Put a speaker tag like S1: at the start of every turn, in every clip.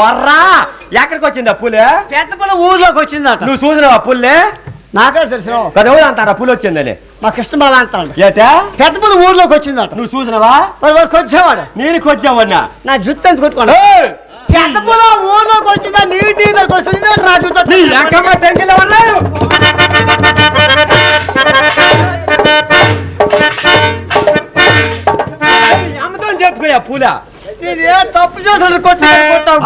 S1: వర్రా ఎక్కడికి వచ్చింది ఆ పులి?
S2: పెద్ద పిల్ల ఊర్లోకి వచ్చిందట.
S1: నువ్వు చూసినావా పుల్లి?
S2: నాకే తెలుసు
S1: కదా ఎవరు అంటారా? పులి వచ్చిందని.
S2: మా కృష్ణ బాల అంటాడు.
S1: ఏటా?
S2: పెద్ద పిల్ల ఊర్లోకి వచ్చిందట.
S1: నువ్వు చూసినావా?
S2: మరి వాడికి వచ్చేవాడు
S1: నేను కొచ్చావన్నా
S2: నా జుత్తు ఎంత కొట్టుకోండి పెద్ద పిల్ల ఊర్లోకి వచ్చిందా? నీ నీ దగ్గరకు వస్తుంది? నా జుత్తు
S1: నీ అమ్మతో చెప్పుకోయా పూల
S2: తప్పు కొట్టి కొట్టావు?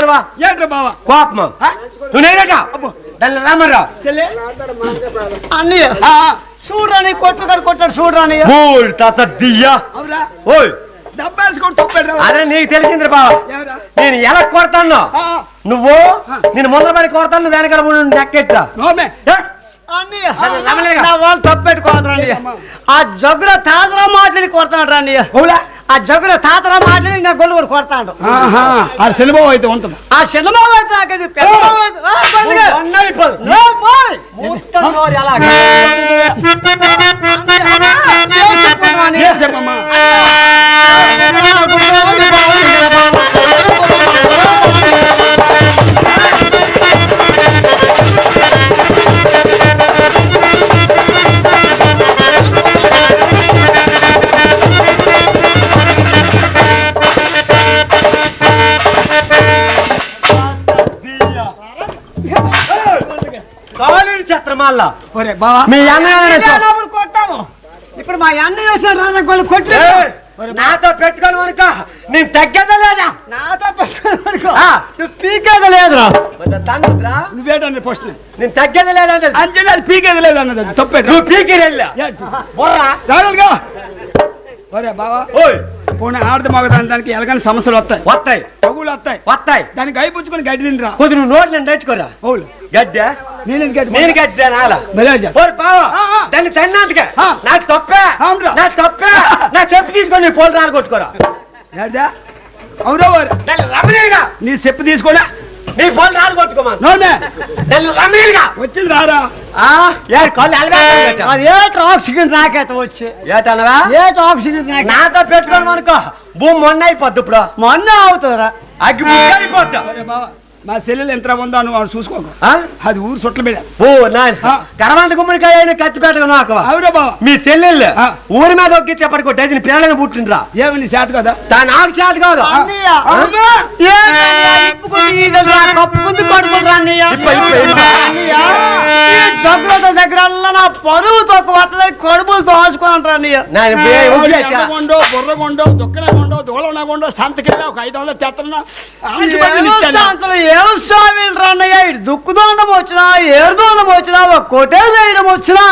S1: నెగిసినప్పుడు రాయిపోయావా
S3: ఏంట్రా బావా?
S1: కోపం. నువ్వు
S2: అన్నయ్య. చూడరాని కొట్టుకాడు కొట్టాడు చూడరాని.
S1: బోల్ దియ్యా ఓయ్. నీకు తెలిసిందిరా బావ? నేను ఎలా కొడతాను?
S3: ఆ,
S1: నువ్వు నేను ముందర పడి కొడతాను నువ్వు వెనకాల నెక్కెట్టా
S2: వాళ్ళు తప్పెట్టుకోవద్దు అన్నయ్య. ఆ జగ్గుల తాతరా మాటని కొడతాడు
S3: అవులా?
S2: ఆ జగ్గుల తాతరా మాటని నా గొల్లు కూడా కొడతాడు
S3: ఆ సినిమా అయితే ఉంటుంది
S2: ఆ చిన్నబాబు అయితే నాకది పెద్ద బాబు
S1: కాలేజీ చెత్త మళ్ళా
S3: ఒరే బావా.
S1: మీ అన్నయ్య
S2: కొట్టాము. ఇప్పుడు మా అన్నయ్య వచ్చిన రాజా గొల్లు కొట్టి
S1: నాతో పెట్టుకొని వనుక నేను తగ్గదా లేదా?
S2: నాతో పెట్టుకో
S1: ఆ.
S2: నువ్వు పీకేది లేదురా.
S1: తండ్రా
S3: నువ్వేటన్నది ఫస్ట్
S1: నేను తగ్గదా లేదా అంటే
S3: అంజలి అది పీకేది లేదు అన్నది? తప్పేట్రా?
S1: నువ్వు పీకి వెళ్ళా బొర్రా.
S3: ఒరే బావా.
S1: ఓయ్.
S3: పోనీ ఆడది మగ దానికి ఎలాగని సమస్యలు వస్తాయి.
S1: వస్తాయి.
S3: పగులు వస్తాయి.
S1: వస్తాయి.
S3: దానికి అయిపుచ్చుకొని గడ్డి తినరా
S1: కొద్ది నువ్వు నోట్ నేను నేర్చుకోరా?
S3: అవును.
S1: గడ్డ?
S3: నేను గడ్డి
S1: నేను గడ్డ నాలా?
S3: బలేజా ఆ.
S1: దాన్ని తన్నాటుగా
S3: ఆ.
S1: నాకు తప్పే.
S3: అవునురా.
S1: నాకు తప్పే. నా చెప్పు తీసుకొని నీ పోలు రాలు కొట్టుకోరా.
S3: అవురా ఓరే
S1: దాన్ని
S3: నీ చెప్పు తీసుకోడా
S1: నీ పోలు రాలు కొట్టుకోమా
S3: నోమే
S1: దాన్ని రమ్మనేరుగా.
S3: వచ్చింది రారా.
S1: ఏ కళ్ళు అలవేట
S2: అది ఏ ఆక్సిజన్ నాకైతే వచ్చి?
S1: ఏటనవా
S2: ఏ ఆక్సిజన్
S1: నాతో పెట్టుకోను అనుకో భూమి మొన్న అయిపోద్ది ఇప్పుడు.
S2: మొన్న అవుతుందిరా.
S1: అగ్గి అయిపోద్దా.
S3: మా చెల్లెలు ఎంత ఉందో నువ్వు చూసుకోకు.
S1: ఆ?
S3: అది ఊరు చుట్టలు పెడ
S1: ఓ. కరవంత గుమ్మడికాయ అయినా కత్తి పెట్టగా నాకు
S3: అవురా బావా.
S1: మీ చెల్లెళ్ళు
S3: ఆ.
S1: ఊరి మీద ఒక్కితే ఎప్పటికో డజన్ పిల్లలని పుట్టిండ్రా?
S3: ఏమని చేత కదా?
S1: తా నాకు చేత కాదు.
S2: అన్నయ్య. ఏ? ఇప్పుకొని ఈదలురా, కప్పుకుంది కడుపురా అన్నయ్య.
S1: ఇప్ప, ఇప్ప, ఇప్ప.
S2: అన్నయ్య, ఈ జగ్గుల దగ్గర నా పరువు తక్కువ కడుపులు దోచుకుంటారు అన్నయ్య.
S1: నాయన బే, ఒగ్గి అయితే.
S3: కొండో బుర్ర కొండో దుక్కన కొండో దూలన కొండో సంతకెళ్ళి ఒక ఐదు వందలు
S2: అంతలో రన్నయ్య ఇటు దుక్కుదోండం వచ్చినా. ఏరుదోండం వచ్చినా ఒక కొట్టే చేయడం వచ్చినా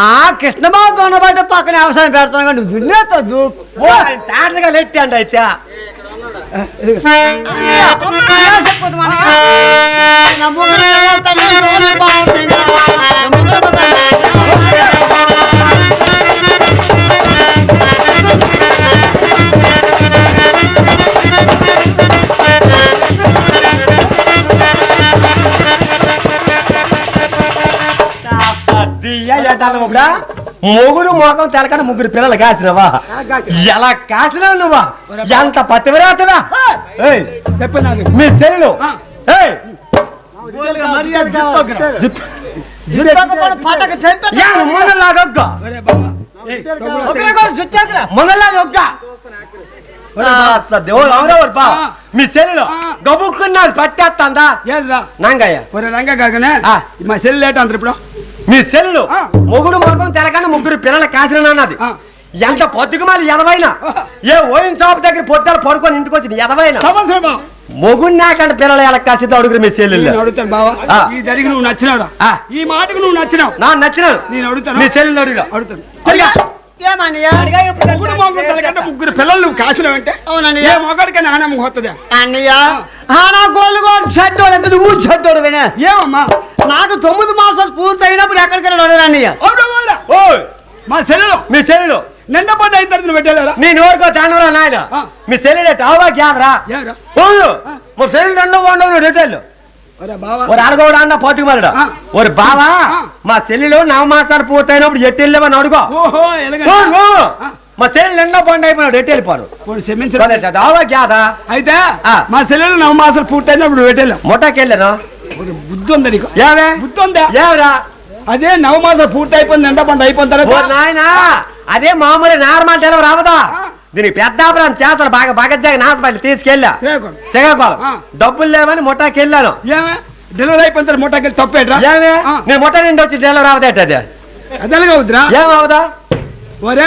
S1: ఆ
S2: కృష్ణబాబు దొండబట్ట పక్కన వ్యవసాయం పెడతాను కానీ
S1: దున్నే తద్దు తాటగా అండి అయితే. నమ్ముకునే ఇప్పుడు మొగుడు మోకం తెలకని ముగ్గురు పిల్లలు కాసినవా? ఎలా కాసినావు నువ్వా? ఎంత పతివ్రాతవా? ఏయ్
S3: చెప్పు
S1: మీ దేవుడు అవునవారు బా
S3: ఆ.
S1: మీ
S3: ఆ.
S1: గబుక్కున్నాడు పట్టేస్తాందా
S3: ఒరే రంగా కాకనే?
S1: ఆ.
S3: మా సెల్ లేట్ అంటారు ఇప్పుడు.
S1: మీ సెల్లు.
S3: ఆ.
S1: మొగుడు మొగం తెలకని ముగ్గురు పిల్లలు కాసిన అన్నది. ఎంత పొద్దుకుమాలి ఎదవైనా? ఏ ఓయిన్ షాప్ దగ్గర పొద్దులు పడుకొని ఇంటికి వచ్చింది ఎదవైనా? మొగుడు నాకంటే పిల్లలు ఎలా కాసిద్దో అడుగురు మీ సెల్లు.
S3: అడుగుతాను బావా. ఈ జరిగి నువ్వు నచ్చినావురా
S1: ఆ.
S3: ఈ మాటకు నువ్వు నచ్చినావు.
S1: నా నచ్చినాను.
S3: నేను అడుగుతాను.
S1: మీ సెల్లు
S3: అడుగుతాను.
S1: అడిగా.
S2: ఏమన్నయ్యా
S3: ముగ్గురు పిల్లలు నువ్వు కాసినావంటే?
S2: అవునండి.
S3: ఏ మొగడికి నాణ్యం పోతుందా
S2: అన్నయ్య. ఆనా గోళ్ళు గోడు చెడ్డోడు ఎంత నువ్వు చెడ్డోడు వినే
S3: ఏమమ్మా
S2: నాకు తొమ్మిది మాసాలు పూర్తయినప్పుడు ఎక్కడికి వెళ్ళాడు అన్నయ్య
S3: అవునా బావరా?
S1: ఓయ్
S3: మా సెల్లులో
S1: మీ సెల్లు
S3: నిన్న పడ్డ అయిన తర్వాత నువ్వు పెట్టలేరా
S1: నీ నోరుకో తాండవరా నాయన
S3: ఆ.
S1: మీ సెల్లు టావా గ్యాదరా
S3: ఏరా
S1: ఓయ్ మా సెల్లు దండ ఉండవు రిటైల్
S3: ఒరే బావా
S1: ஒரு అడగోడు అన్న పోతుకుమారుడు
S3: ఆ.
S1: ஒரு బావా
S3: ఆ.
S1: మా సెల్లులో నవమాసాలు పూర్తయినప్పుడు ఎట్టి వెళ్ళమని అడుగు
S3: ఓహో
S1: ఓ,
S3: ఎలాగ
S1: ఓ. మా సెల్లు ఎండ పండు అయిపోయినాడు ఎట్టి వెళ్ళిపోను?
S3: పోనీ క్షమించరా.
S1: దావా గ్యాదా
S3: అయితే. మా సెల్లెలు నవ మాసాలు పూర్తయినప్పుడు పెట్టలేం
S1: ముఠాకెళ్ళాను
S3: బుద్ధి ఉందా నీకు?
S1: ఏమే?
S3: బుద్ధి ఉందా?
S1: ఏమరా?
S3: అదే నవ మాసాలు పూర్తి అయిపోయింది ఎండ
S1: ఓ
S3: తర్వాత
S1: నాయనా అదే మామూలు నార్మల్ డెలివరీ రావదా. దీనికి పెద్దాపురం చేస్తారు బాగా బాగా నాసపల్లి తీసుకెళ్ళా.
S3: శ్రీకాకుళం.
S1: డబ్బులు లేవని ముఠాకెళ్ళాను
S3: ఏమే? డెలివరీ అయిపోయిన తర్వాత ముట్టకెళ్ళి తప్పేట్రా?
S1: ఏమే. నేను ముఠా నిండి వచ్చి డెలివరీ అవదేట అది
S3: అదేలాగా అవుతురా
S1: ఏమవుదా?
S3: ఒరే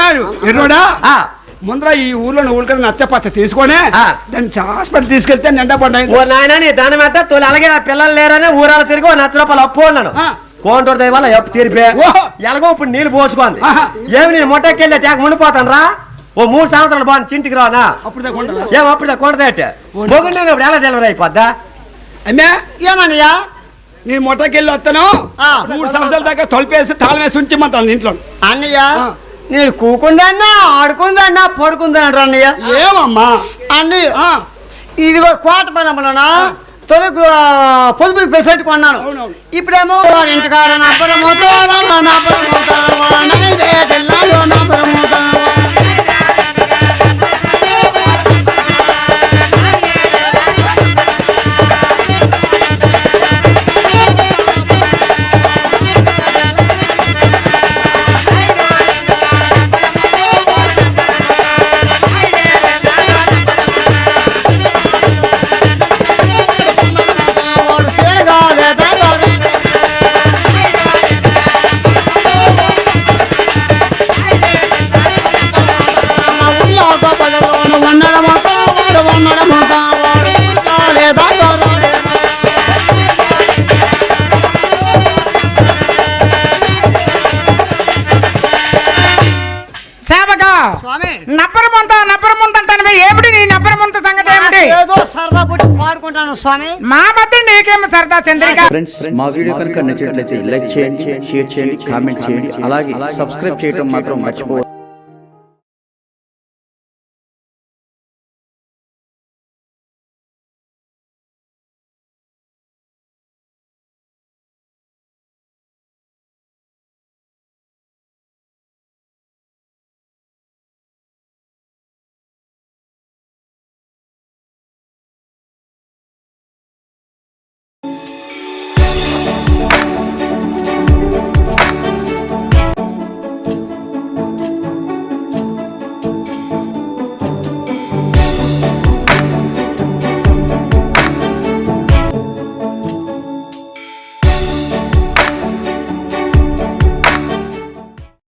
S3: ఎర్రోడా. ముందర ఈ ఊర్లో ఊరికని నచ్చపచ్చ తీసుకొని
S1: ఆ.
S3: దాన్ని హాస్పిటల్ తీసుకెళ్తే నిండా పంట
S1: ఓ నాయన నీ దాని మీద తోలి అలాగే ఆ పిల్లలు లేరని ఊరాలు తిరిగి లక్ష రూపాయలు అప్పు ఉన్నాను
S3: ఆ.
S1: కోంటూరు దయ వల్ల అప్పు తీరిపే. ఎలాగో ఇప్పుడు నీళ్ళు పోసుకోండి. ఏమి నేను ముట్టకెళ్ళి తేక మునిపోతాను రా ఓ మూడు సంవత్సరాలు బాగుంది చింటికి రానా? ఏం అప్పుడు కొండదేట మొగుడు నేను ఇప్పుడు ఎలా డెలివరీ అయిపోద్దా
S3: అమ్మే
S2: ఏమన్నయ్యా
S3: నేను ముట్టకెళ్ళి వస్తాను. మూడు సంవత్సరాల దాకా తొలిపేసి తాళం వేసి ఉంచిమ్మంటాను ఇంట్లో
S2: అన్నయ్య. నేను కూకుందన్నా ఆడుకుందన్నా పడుకుందన్నా అన్నయ్య.
S3: ఏమమ్మా?
S2: అన్నయ్య ఇదిగో కోట పనమ్మలోనా తొలి పొదుపు పెసెట్ కొన్నాను. ఇప్పుడేమో వారి ఇంటికాడ నబ్బరమవుతావా, పాడుకుంటాను స్వామి.
S4: మా మధ్య నీకేమి సరదా చంద్రిక?
S5: ఫ్రెండ్స్ మా వీడియో కనుక నచ్చినట్లయితే లైక్ చేయండి షేర్ చేయండి కామెంట్ చేయండి అలాగే సబ్స్క్రైబ్ చేయడం మాత్రం మర్చిపోవద్దు.